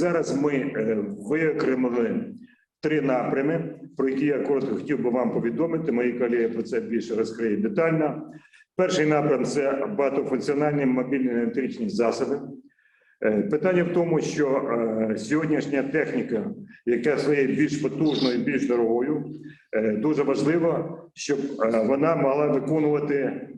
Зараз ми е, виокремили три напрями, про які я коротко хотів би вам повідомити. Мої колеги про це більше розкриють детально. Перший напрям це багатофункціональні мобільні електричні засоби. Е, Питання в тому, що е, сьогоднішня техніка, яка стає більш потужною, більш дорогою, дуже важливо, щоб вона могла виконувати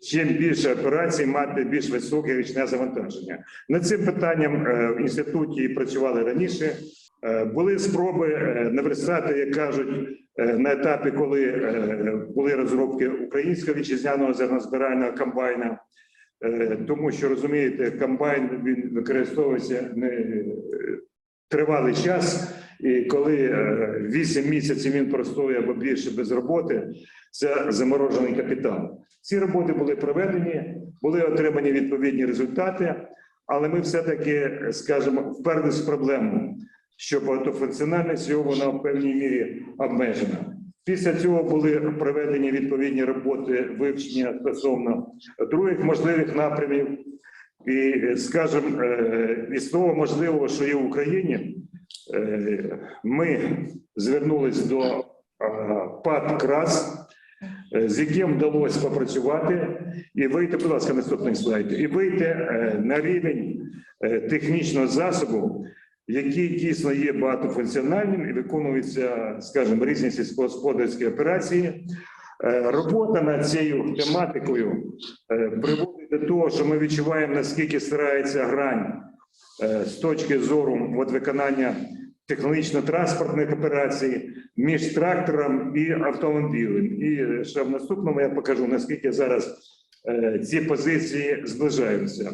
чим більше операцій, мати більш високе річне завантаження. Над цим питанням е, в інституті працювали раніше. Е, Були спроби е, наверстати, як кажуть, на етапі, коли були розробки українського вітчизняного зернозбирального комбайна. Тому що розумієте, комбайн він використовується не тривалий час, і коли е, 8 місяців він простоює або більше без роботи, це заморожений капітал. Ці роботи були проведені, були отримані відповідні результати, але ми все-таки, скажімо, вперлись в проблему, що багатофункціональність його вона в певній мірі обмежена. Після цього були проведені відповідні роботи вивчення стосовно других можливих напрямів. І, е, скажімо, е, із того можливого, що є в Україні, е, ми звернулись до е, ПАД КРАС, е, з яким вдалося попрацювати і вийти, будь ласка, наступний слайд, і вийти е, на рівень е, технічного засобу, який дійсно є багатофункціональним і виконуються, скажімо, різні сільськогосподарські операції. Е, Робота над цією тематикою е, приводить до того, що ми відчуваємо, наскільки старається грань е, з точки зору от, виконання технологічно-транспортних операцій між трактором і автомобілем. І е, ще в наступному я покажу, наскільки зараз е, ці позиції зближаються.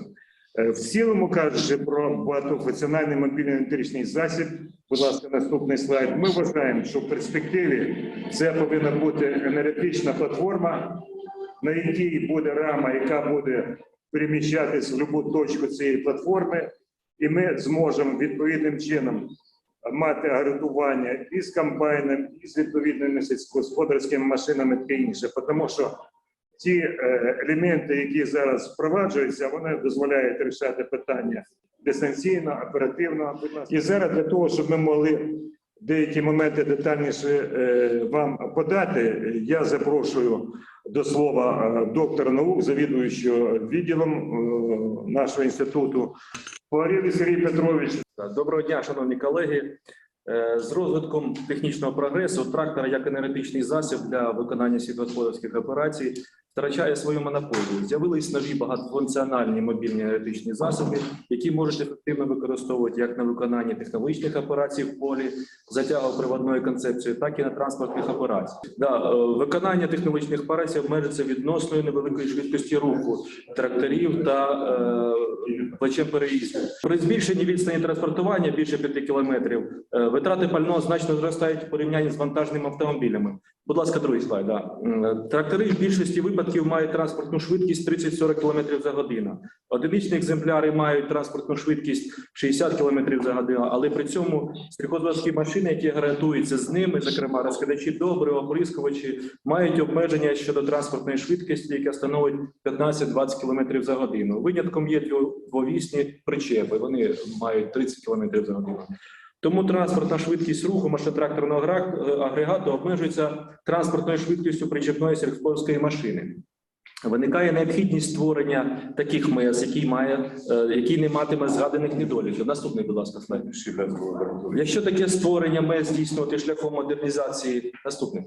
Е, В цілому кажучи про багатофункціональний мобільний електричний засіб, будь ласка, наступний слайд. Ми вважаємо, що в перспективі це повинна бути енергетична платформа, на якій буде рама, яка буде переміщатись в будь-яку точку цієї платформи, і ми зможемо відповідним чином мати агрегування і з комбайном, і з відповідними сільськогосподарськими машинами та інше, тому що ті е, елементи, які зараз впроваджуються, вони дозволяють рішати питання дистанційно, оперативно. І зараз для того, щоб ми могли деякі моменти детальніше е, вам подати, я запрошую до слова е, доктора наук, завідуючого відділом нашого інституту, Погорілий Сергій Петрович. Доброго дня, шановні колеги. Е, З розвитком технічного прогресу трактор як енергетичний засіб для виконання сільськогосподарських операцій втрачає свою монополію. З'явились нові багатофункціональні мобільні енергетичні засоби, які можуть ефективно використовувати як на виконанні технологічних операцій в полі, затягово-приводної концепції, так і на транспортних операціях. Да, е, виконання технологічних операцій обмежиться відносною невеликої швидкості руху тракторів та е, плечем переїзду. При збільшенні відстані транспортування більше 5 кілометрів е, витрати пального значно зростають в порівнянні з вантажними автомобілями. Будь ласка, другий слайд. Да. Трактори в більшості випадків мають транспортну швидкість 30-40 км за годину. Одиничні екземпляри мають транспортну швидкість 60 км за годину, але при цьому сільхозворські машини, які гарантуються з ними, зокрема розкидачі добрив, оприскувачі, мають обмеження щодо транспортної швидкості, яка становить 15-20 км за годину. Винятком є дво- двовісні причепи. Вони мають 30 км за годину. Тому транспортна швидкість руху машинотракторного е, агрегату обмежується транспортною швидкістю причепної сільськогосподарської машини. Виникає необхідність створення таких МЕС, який має, е, який не матиме згаданих недоліків. Наступний, будь ласка, слайд. Якщо таке створення МЕС здійснювати шляхом модернізації, наступний.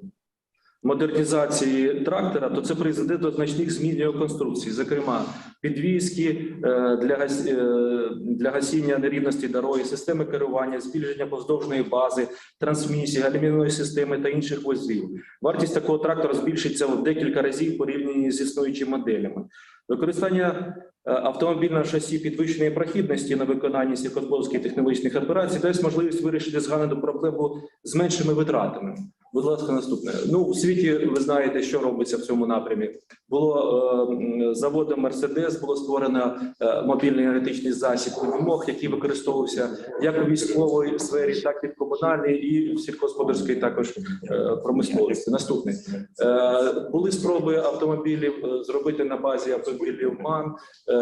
Модернізації трактора, то це призведе до значних змін його конструкції, зокрема підвіски е, для гас- е, для гасіння нерівності дороги, системи керування, збільшення повздовжної бази, трансмісії, алюмінієвої системи та інших вузлів. Вартість такого трактора збільшиться в декілька разів порівняно з існуючими моделями. Використання е, автомобільного шасі підвищеної прохідності на виконанні сільськогосподарських технологічних операцій дасть можливість вирішити згадану проблему з меншими витратами. Будь ласка, наступне. Ну, у світі ви знаєте, що робиться в цьому напрямі. Було е, заводом Мерседес було створено е, мобільний енергетичний засіб вимог, який використовувався як у військовій сфері, так і в комунальній і в сільськогосподарській також е, промисловості. Наступне е, були спроби автомобілів е, зробити на базі автомобілів МАН, е,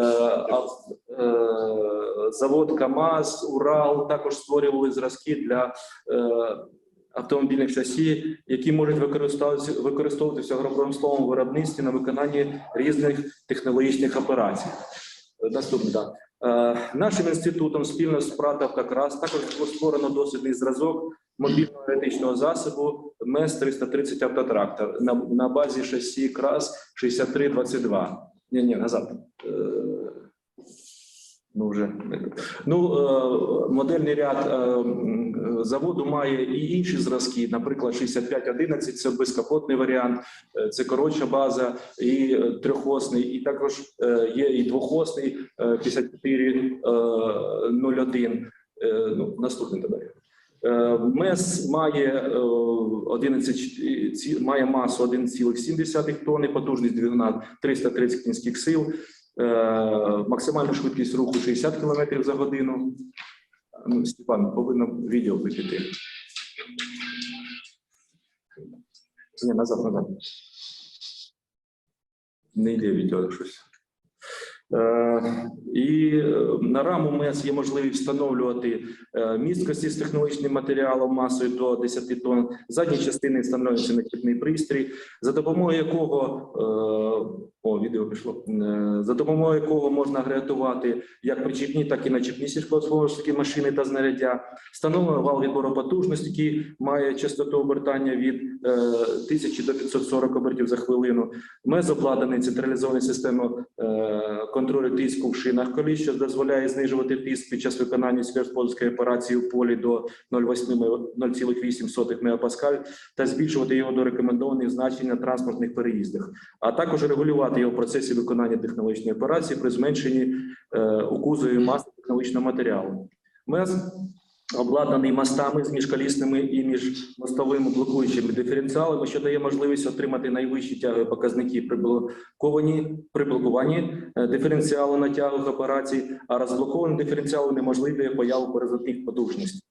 е, завод КАМАЗ, Урал також створювали зразки для. е, Автомобільних шасі, які можуть використовуватися в агропромисловому виробництві на виконанні різних технологічних операцій. Е, Наступне да. Е, нашим інститутом спільно з ПРАТ «Автокрас» також було створено дослідний зразок мобільного енергетичного засобу МЕС 330 автотрактор на, на базі шасі КРАС 6322. Ні, ні, назад. Ну, вже ну е, модельний ряд е, заводу має і інші зразки, наприклад, 6511 – це безкапотний варіант, е, це коротша база і трьохосний, і також є і двохосний е, 5401. Е, Ну, наступний. Е, МЕС має е, 11, ці- має масу 1,7 тонни, потужність двигуна 330 кінських сил, е, максимальна швидкість руху 60 км за годину. Ну, Степан, повинно відео випіти. Ні, назад, назад. Не йде відео щось. Е, і е, на раму МЕС є можливість встановлювати е, місткості з технологічним матеріалом масою до 10 тонн. Задні частини встановлюється начіпний пристрій, за допомогою якого о, відео пішло. За допомогою якого можна агрегатувати як причіпні, так і начіпні сільськогосподарські машини та знаряддя. Встановлено вал відбору потужності, який має частоту обертання від е, 1000 до 540 обертів за хвилину. МЕЗ обладнаний централізованою системою контролю тиску в шинах коліс, що дозволяє знижувати тиск під час виконання сільськогосподарської операції в полі до 0,8 0,8 МПа та збільшувати його до рекомендованих значень на транспортних переїздах, а також регулювати його в процесі виконання технологічної операції при зменшенні е, у кузові маси технологічного матеріалу. МЕЗ обладнаний мостами з міжколісними і міжмостовими блокуючими диференціалами, що дає можливість отримати найвищі тягові показники при блоковані при блокуванні е, диференціалу на тягових операцій, а розблокований диференціал неможливий появу горизонтних потужностей.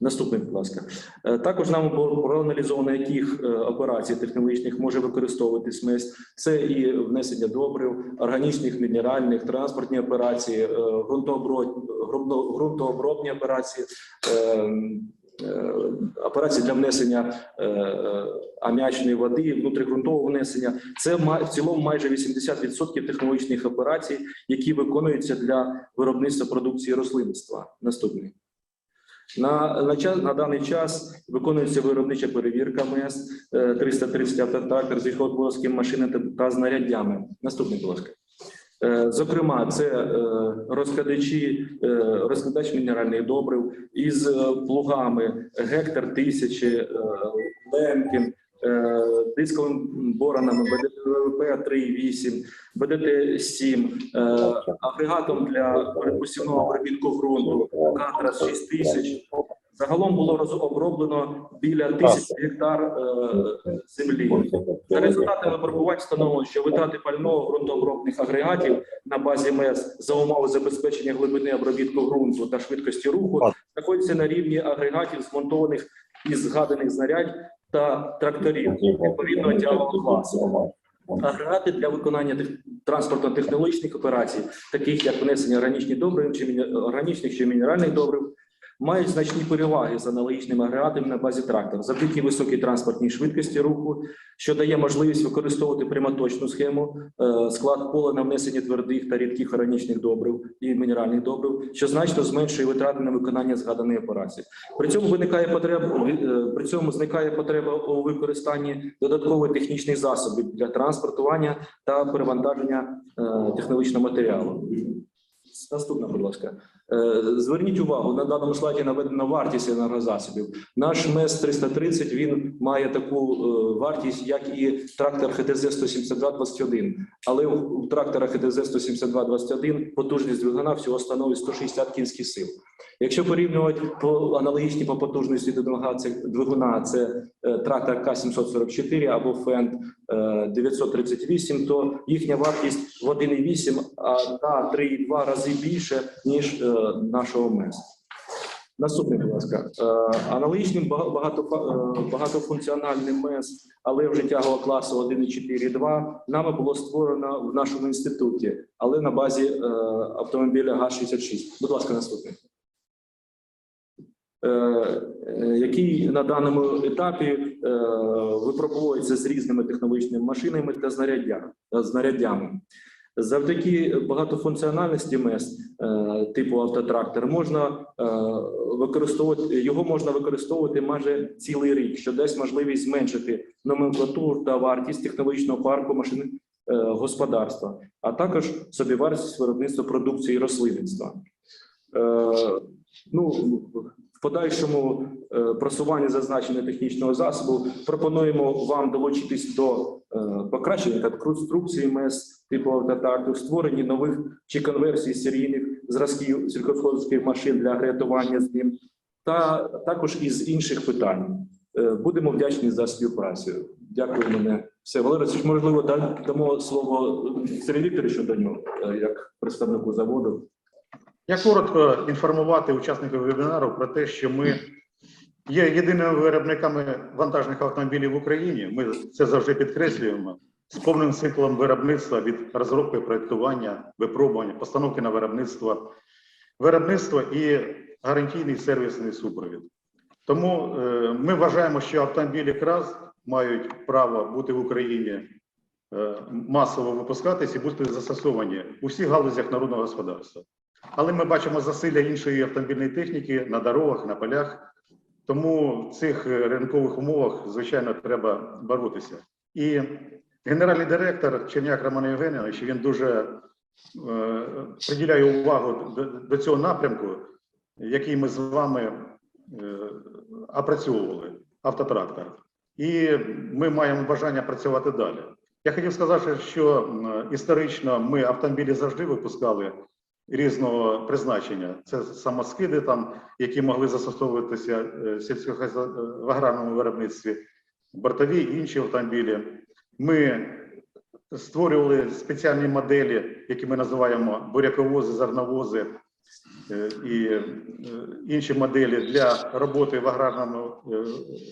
Наступний, будь ласка. Е, Також нам було проаналізовано, яких е, операцій технологічних може використовувати СМЕС. Це і внесення добрив, органічних, мінеральних, транспортні операції, ґрунтообробні операції, е, е, операції для внесення аміачної води, внутрігрунтового внесення. Це в цілому майже 80% технологічних операцій, які виконуються для виробництва продукції рослинництва. Наступний. На, на, час, на даний час виконується виробнича перевірка МС 330 автотрактор з військово-господарськими машинами та, та знаряддями. Наступний, будь ласка. Е, Зокрема, це е, розкладачі, е, розкладач мінеральних добрив із плугами гектар тисячі, Лемкін, дисковим боронами БДТВП 3,8, БДТ-7, е, агрегатом для посівного обробітку ґрунту Катрас 6 тисяч. Загалом було роз- оброблено біля тисячі гектар е, землі. За результатами випробувань встановлено, що витрати пального ґрунтообробних агрегатів на базі МЕС за умови забезпечення глибини обробітку ґрунту та швидкості руху знаходяться на рівні агрегатів, змонтованих із згаданих знарядь та тракторів відповідного тягового класу. Агрегати для виконання транспортно-технологічних операцій, таких як внесення органічних добрив чи органічних чи мінеральних добрив, мають значні переваги з аналогічними агрегатами на базі трактора завдяки високій транспортній швидкості руху, що дає можливість використовувати прямоточну схему, е, склад поля на внесення твердих та рідких органічних добрив і мінеральних добрив, що значно зменшує витрати на виконання згаданої операції. При цьому виникає потреба е, при цьому зникає потреба у використанні додаткових технічних засобів для транспортування та перевантаження е, технологічного матеріалу. Наступна, будь ласка. Е, Зверніть увагу, на даному слайді наведена вартість енергозасобів. Наш МЕС 330 він має таку е, вартість, як і трактор ХТЗ 17221. Але у трактора ХТЗ 17221 потужність двигуна всього становить 160 кінських сил. Якщо порівнювати по аналогічні по потужності це двигуна, це е, трактор К744 або Фенд е, 938, то їхня вартість в 1,8 а на 3,2 рази більше ніж нашого МЕС. Наступний, будь ласка, Е, аналогічним е, багатофункціональним МЕС, але вже тягового класу 1,4,2 нами було створено в нашому інституті, але на базі е, автомобіля ГАЗ-66. Будь ласка, наступний. Який на даному етапі випробовується з різними технологічними машинами та знаряддями. Завдяки багатофункціональності МЕС е, типу автотрактор можна е, використовувати його можна використовувати майже цілий рік, що дасть можливість зменшити номенклатуру та вартість технологічного парку машин е, господарства, а також собівартість виробництва продукції рослинництва. Е, Ну в подальшому е, просуванні зазначеного технічного засобу пропонуємо вам долучитись до е, покращення та конструкції МЕС типу автотакту, створення нових чи конверсій серійних зразків сільськогосподарських машин для рятування з ним, та також із інших питань. Е, Будемо вдячні за співпрацю. Дякую мене. Все, Валерій, можливо, дамо слово Сергію Вікторовичу до нього, як представнику заводу. Я коротко інформувати учасників вебінару про те, що ми є єдиними виробниками вантажних автомобілів в Україні. Ми це завжди підкреслюємо з повним циклом виробництва від розробки, проєктування, випробування, постановки на виробництво, виробництво і гарантійний сервісний супровід. Тому е, ми вважаємо, що автомобілі КРАЗ мають право бути в Україні е, масово випускатись і бути застосовані у всіх галузях народного господарства. Але ми бачимо засилля іншої автомобільної техніки на дорогах, на полях. Тому в цих е, ринкових умовах, звичайно, треба боротися. І генеральний директор Черняк Роман Євгенович, він дуже е, приділяє увагу до, до цього напрямку, який ми з вами е, опрацьовували автотрактор. І ми маємо бажання працювати далі. Я хотів сказати, що історично ми автомобілі завжди випускали різного призначення. Це самоскиди, там, які могли застосовуватися е, в аграрному виробництві, бортові інші автомобілі. Ми створювали спеціальні моделі, які ми називаємо буряковози, зерновози е, і е, інші моделі для роботи в аграрному е,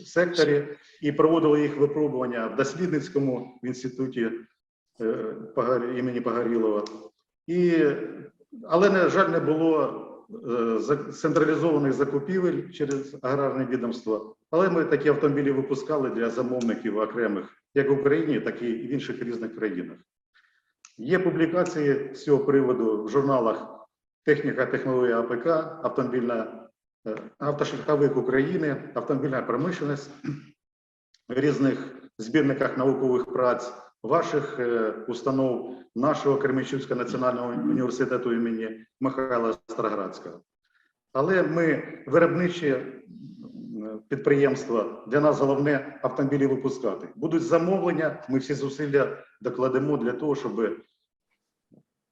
секторі, і проводили їх випробування в дослідницькому інституті е, імені Погорілова. І але, на жаль, не було е, централізованих закупівель через аграрне відомство. Але ми такі автомобілі випускали для замовників окремих, як в Україні, так і в інших різних країнах. Є публікації з цього приводу в журналах Техніка, технологія АПК, автомобільна е, автошляховик України, автомобільна промишленість в різних збірниках наукових праць ваших е, установ нашого Кременчуцького національного університету імені Михайла Староградського. Але ми виробничі підприємства. Для нас головне автомобілі випускати. Будуть замовлення. Ми всі зусилля докладемо для того, щоб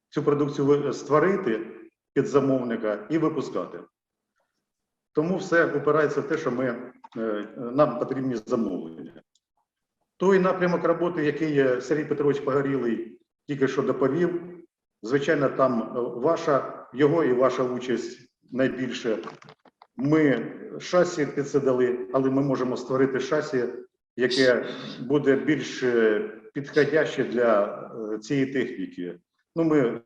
цю продукцію створити під замовника і випускати. Тому все опирається в те, що ми, е, нам потрібні замовлення. Той напрямок роботи, який е, Сергій Петрович Погорілий тільки що доповів, звичайно, там е, ваша, його і ваша участь найбільше. Ми шасі підсидали, але ми можемо створити шасі, яке буде більш е, підходяще для цієї техніки. Ну, ми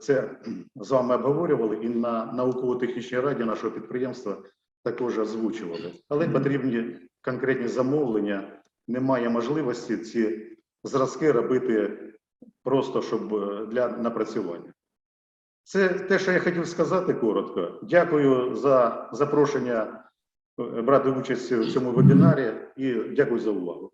це з вами обговорювали і на науково-технічній раді нашого підприємства також озвучували. Але потрібні конкретні замовлення. Немає можливості ці зразки робити просто щоб е, для напрацювання. Це те, що я хотів сказати коротко. Дякую за запрошення е, брати участь у цьому вебінарі і дякую за увагу.